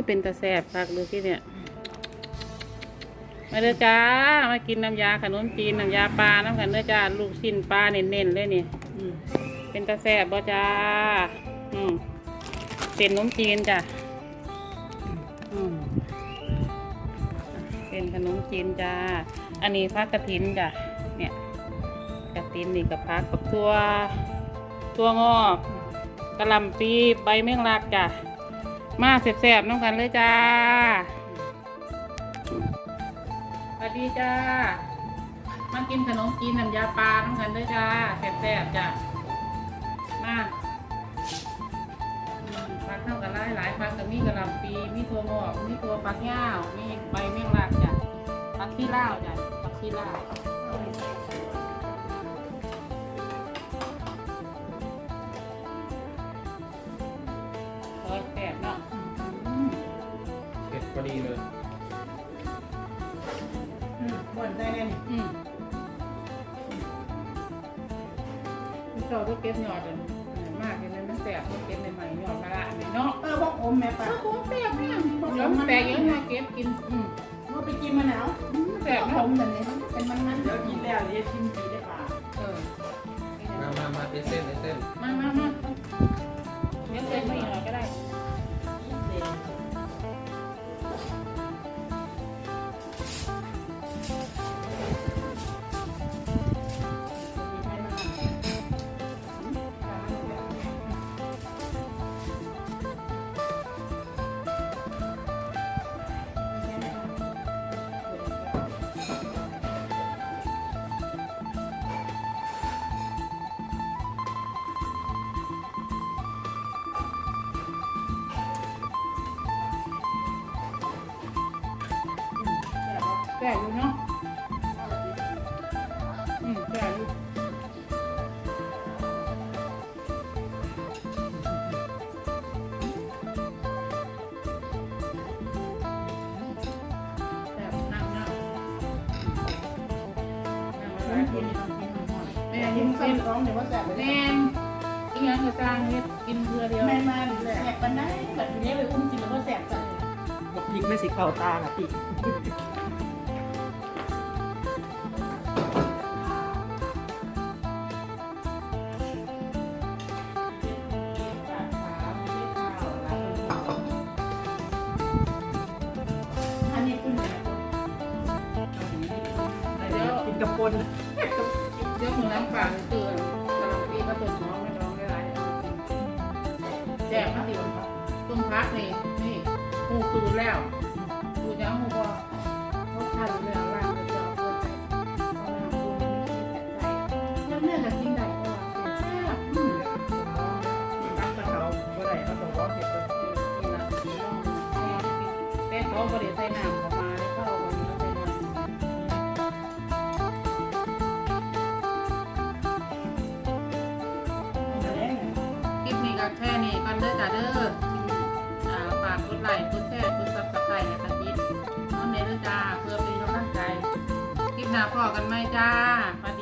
ยเป็นตาแสบคักดูสิเนี่ย มาเด้อจ้า มากินน้ำยาขนมจีนน้ำยาปลาน้ำกันเด้อจ้า ลูกชิ้นปลาเน้นๆเลยนี่เป็นตาแสบบ่จ้า อืมเป็นขนมจีนจ้ะอืมเป็นขนมจีนจ้า อันนี้พักกระถินจ้ะ เนี่ย กระถินนี่กับพักกับตัว ตัวงอกกระลำปีใบแมงลักจ้ะ มาแสบๆน้องกันเลยจ้าสวัสดีจ้า มากินขนมจีนน้ำยาปลาน้องกันเลยจ้าแสบๆจ้ะมาพักเท่ากันหลายหลายๆพักก็มีกระหลำปี มีตัวงอกมีตัวปักย่าวมีใบแมงลักจ้ะปักที่เล่าจ้ะปักที่เล่า ดพอดีเลย อืมบ่นได้แน่นี่อืมมันชอบก็เก็บหยอดเลยมากเลยนะมันแสบมันเก็บใหม่ๆหยอดมาละอันนี้เนาะเออบอกอมแม่ปะถ้าคงแสบเนี่ยเดี๋ยวมันแตกเยอะมาเก็บกิน อืมว่าไปกินมะนาวอืมแสบผเนาะมแบบนี้เป็นมันมันเดี๋ยวกินแล้วเดี๋ยวชิมปีได้ป่าเออ มามามาเป็นเส้นเป็นเส้น มามามา แสบอยู่เนาะอืมแสบอยู่แสบนั่งนั่งนั่งมากินแม่แต่กิกินนเส้เส้นนร้องเดี๋ยวว่าแสบเลยแม่อีหยังก็สร้างเฮ็ดกินเพื่อเดียวแม่มาแสบปันได้แบบนี้เลยอุ้มกินแล้วก็แสบจัดบอกพริกไม่สิเข้าตาค่ะพี่ ดี๋ยวกินเดี๋ยวมึงน้ำปลาเตือนกำลังปีก็ต้นน้องไม่ร้องได้ไรแจกมาสิวต้นพักนี่นี่หูตูดแล้วตูยังหูพอเขาทานเรื่องร่างจะจอเพื่อไปเอาน้ำบุญมีแต่ใส่แล้วแม่ก็กินได้ก็ว่าแซ่บอืมตั้งกระเขาบ่ได้เขาต้องร้องเผ็ดเลยนี่ล่ะนี่ลองแม่เขาบริใส่น้ำออกมา คลิปนี้ก็แค่นี้ก่อนเด้อจ้าเด้อฝากกดไลค์กดแชร์กดซับสไครต์ให้กันยิดน้องเนยเด้อจ้าเพื่อเป็นกำลังใจคลิปหน้าพอกันไหมจ้าสวัส